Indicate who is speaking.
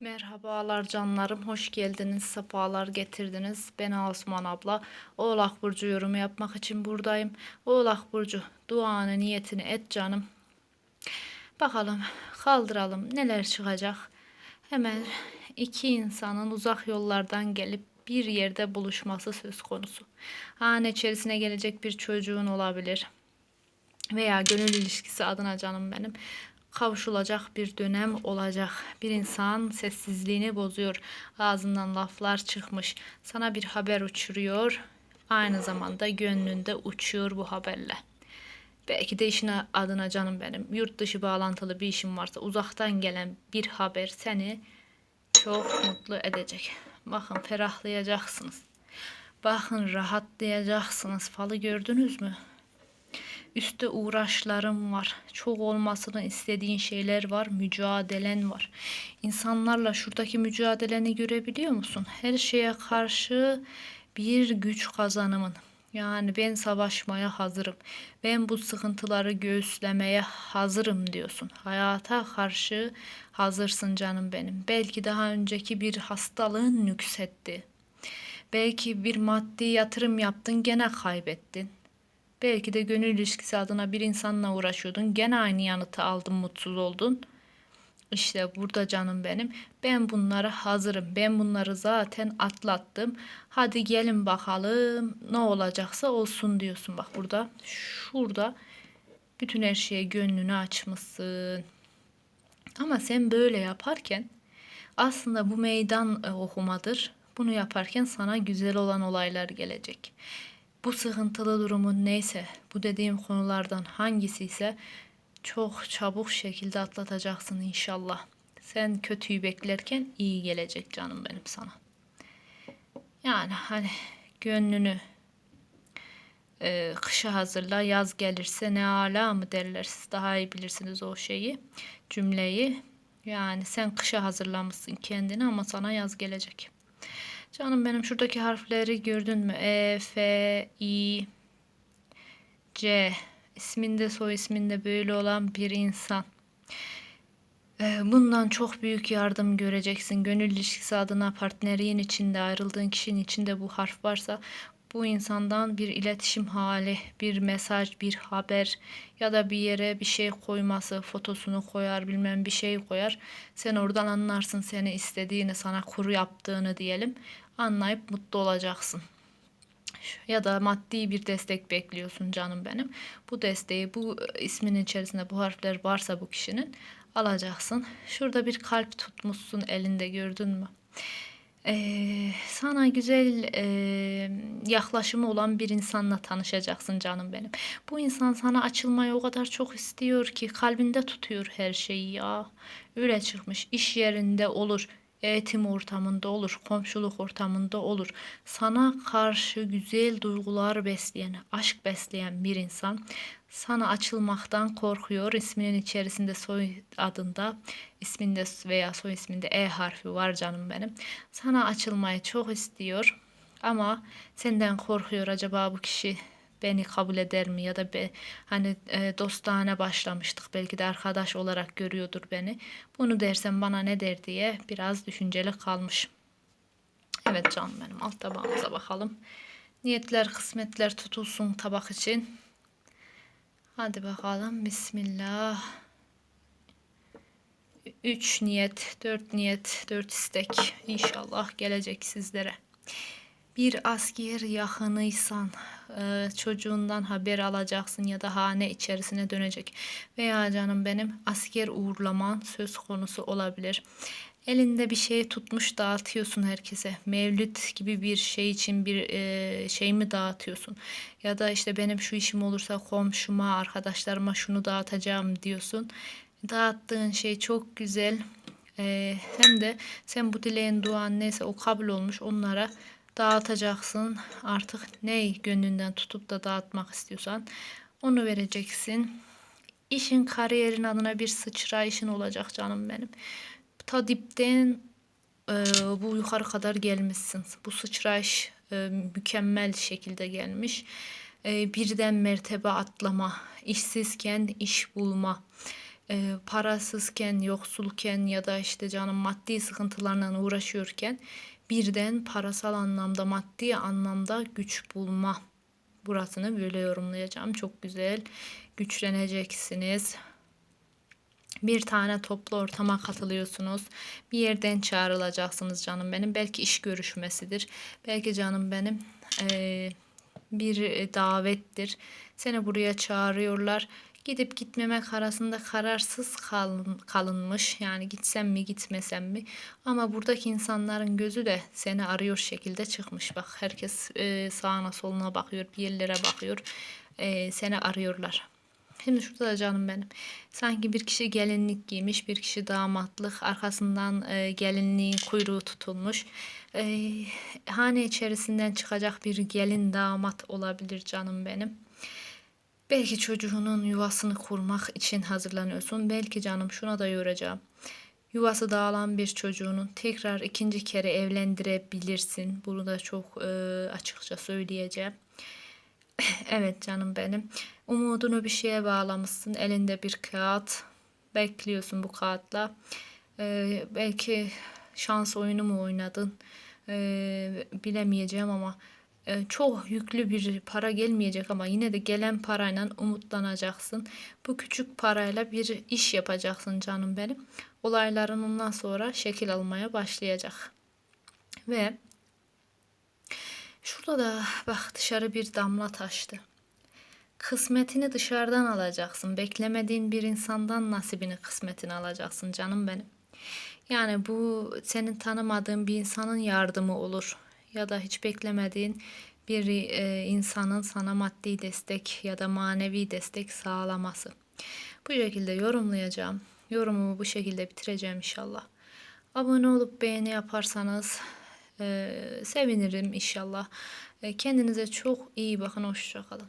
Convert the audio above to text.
Speaker 1: Merhabalar canlarım, hoş geldiniz, sefalar getirdiniz. Ben Osman abla. Oğlak Burcu yorumu yapmak için buradayım. Oğlak Burcu, duanı, niyetini et canım. Bakalım, kaldıralım, neler çıkacak. Hemen iki insanın uzak yollardan gelip bir yerde buluşması söz konusu. Hane içerisine gelecek bir çocuğun olabilir veya gönül ilişkisi adına canım benim kavuşulacak bir dönem olacak. Bir insan sessizliğini bozuyor. Ağzından laflar çıkmış. Sana bir haber uçuruyor. Aynı zamanda gönlünde uçuyor bu haberle. Belki de işin adına canım benim. Yurt dışı bağlantılı bir işin varsa uzaktan gelen bir haber seni çok mutlu edecek. Bakın ferahlayacaksınız. Bakın rahatlayacaksınız. Falı gördünüz mü? Üste uğraşlarım var. Çok olmasını istediğin şeyler var. Mücadelen var. İnsanlarla şuradaki mücadeleni görebiliyor musun? Her şeye karşı bir güç kazanımın. Yani ben savaşmaya hazırım. Ben bu sıkıntıları göğüslemeye hazırım diyorsun. Hayata karşı hazırsın canım benim. Belki daha önceki bir hastalığın nüksetti. Belki bir maddi yatırım yaptın gene kaybettin. Belki de gönül ilişkisi adına bir insanla uğraşıyordun. Gene aynı yanıtı aldın, mutsuz oldun. İşte burada canım benim. Ben bunlara hazırım. Ben bunları zaten atlattım. Hadi gelin bakalım ne olacaksa olsun diyorsun. Bak burada şurada bütün her şeye gönlünü açmışsın. Ama sen böyle yaparken aslında bu meydan e, okumadır. Bunu yaparken sana güzel olan olaylar gelecek bu sıkıntılı durumun neyse, bu dediğim konulardan hangisi ise çok çabuk şekilde atlatacaksın inşallah. Sen kötüyü beklerken iyi gelecek canım benim sana. Yani hani gönlünü e, kışa hazırla, yaz gelirse ne ala mı derler siz daha iyi bilirsiniz o şeyi, cümleyi. Yani sen kışa hazırlamışsın kendini ama sana yaz gelecek. Canım benim şuradaki harfleri gördün mü? E, F, I, C. isminde soy isminde böyle olan bir insan. Ee, bundan çok büyük yardım göreceksin. Gönül ilişkisi adına partnerin içinde, ayrıldığın kişinin içinde bu harf varsa bu insandan bir iletişim hali, bir mesaj, bir haber ya da bir yere bir şey koyması, fotosunu koyar, bilmem bir şey koyar. Sen oradan anlarsın seni istediğini, sana kuru yaptığını diyelim. Anlayıp mutlu olacaksın. Ya da maddi bir destek bekliyorsun canım benim. Bu desteği bu ismin içerisinde bu harfler varsa bu kişinin alacaksın. Şurada bir kalp tutmuşsun elinde gördün mü? Sana güzel e, yaklaşımı olan bir insanla tanışacaksın canım benim. Bu insan sana açılmayı o kadar çok istiyor ki kalbinde tutuyor her şeyi ya. Öyle çıkmış iş yerinde olur eğitim ortamında olur, komşuluk ortamında olur. Sana karşı güzel duygular besleyen, aşk besleyen bir insan sana açılmaktan korkuyor. İsminin içerisinde soy adında, isminde veya soy isminde E harfi var canım benim. Sana açılmayı çok istiyor ama senden korkuyor acaba bu kişi beni kabul eder mi ya da be, hani e, dostane başlamıştık belki de arkadaş olarak görüyordur beni. Bunu dersem bana ne der diye biraz düşünceli kalmış. Evet canım benim alt tabağımıza bakalım. Niyetler kısmetler tutulsun tabak için. Hadi bakalım Bismillah. 3 niyet, 4 niyet, 4 istek inşallah gelecek sizlere. Bir asker yakınıysan e, çocuğundan haber alacaksın ya da hane içerisine dönecek. Veya canım benim asker uğurlaman söz konusu olabilir. Elinde bir şey tutmuş dağıtıyorsun herkese. Mevlüt gibi bir şey için bir e, şey mi dağıtıyorsun? Ya da işte benim şu işim olursa komşuma, arkadaşlarıma şunu dağıtacağım diyorsun. Dağıttığın şey çok güzel. E, hem de sen bu dileğin duan neyse o kabul olmuş onlara dağıtacaksın. Artık ne gönlünden tutup da dağıtmak istiyorsan onu vereceksin. İşin kariyerin adına bir sıçrayışın olacak canım benim. Ta dipten e, bu yukarı kadar gelmişsin. Bu sıçrayış e, mükemmel şekilde gelmiş. E, birden mertebe atlama, işsizken iş bulma, e, parasızken, yoksulken ya da işte canım maddi sıkıntılarla uğraşıyorken birden parasal anlamda, maddi anlamda güç bulma. Burasını böyle yorumlayacağım. Çok güzel. Güçleneceksiniz. Bir tane toplu ortama katılıyorsunuz. Bir yerden çağrılacaksınız canım benim. Belki iş görüşmesidir. Belki canım benim eee, bir davettir. Seni buraya çağırıyorlar. Gidip gitmemek arasında kararsız kalın, kalınmış. Yani gitsem mi gitmesem mi? Ama buradaki insanların gözü de seni arıyor şekilde çıkmış. Bak herkes eee, sağına soluna bakıyor, bir yerlere bakıyor. Eee, seni arıyorlar. Şimdi şurada da canım benim. Sanki bir kişi gelinlik giymiş, bir kişi damatlık. Arkasından e, gelinliğin kuyruğu tutulmuş. E, hane içerisinden çıkacak bir gelin damat olabilir canım benim. Belki çocuğunun yuvasını kurmak için hazırlanıyorsun. Belki canım şuna da yoracağım. Yuvası dağılan bir çocuğunu tekrar ikinci kere evlendirebilirsin. Bunu da çok e, açıkça söyleyeceğim. Evet canım benim. Umudunu bir şeye bağlamışsın. Elinde bir kağıt. Bekliyorsun bu kağıtla. Ee, belki şans oyunu mu oynadın? Ee, bilemeyeceğim ama e, çok yüklü bir para gelmeyecek ama yine de gelen parayla umutlanacaksın. Bu küçük parayla bir iş yapacaksın canım benim. Olayların ondan sonra şekil almaya başlayacak. Ve Şurada da bak dışarı bir damla taştı. Kısmetini dışarıdan alacaksın. Beklemediğin bir insandan nasibini, kısmetini alacaksın canım benim. Yani bu senin tanımadığın bir insanın yardımı olur. Ya da hiç beklemediğin bir e, insanın sana maddi destek ya da manevi destek sağlaması. Bu şekilde yorumlayacağım. Yorumumu bu şekilde bitireceğim inşallah. Abone olup beğeni yaparsanız e, sevinirim inşallah. E, kendinize çok iyi bakın. Hoşçakalın.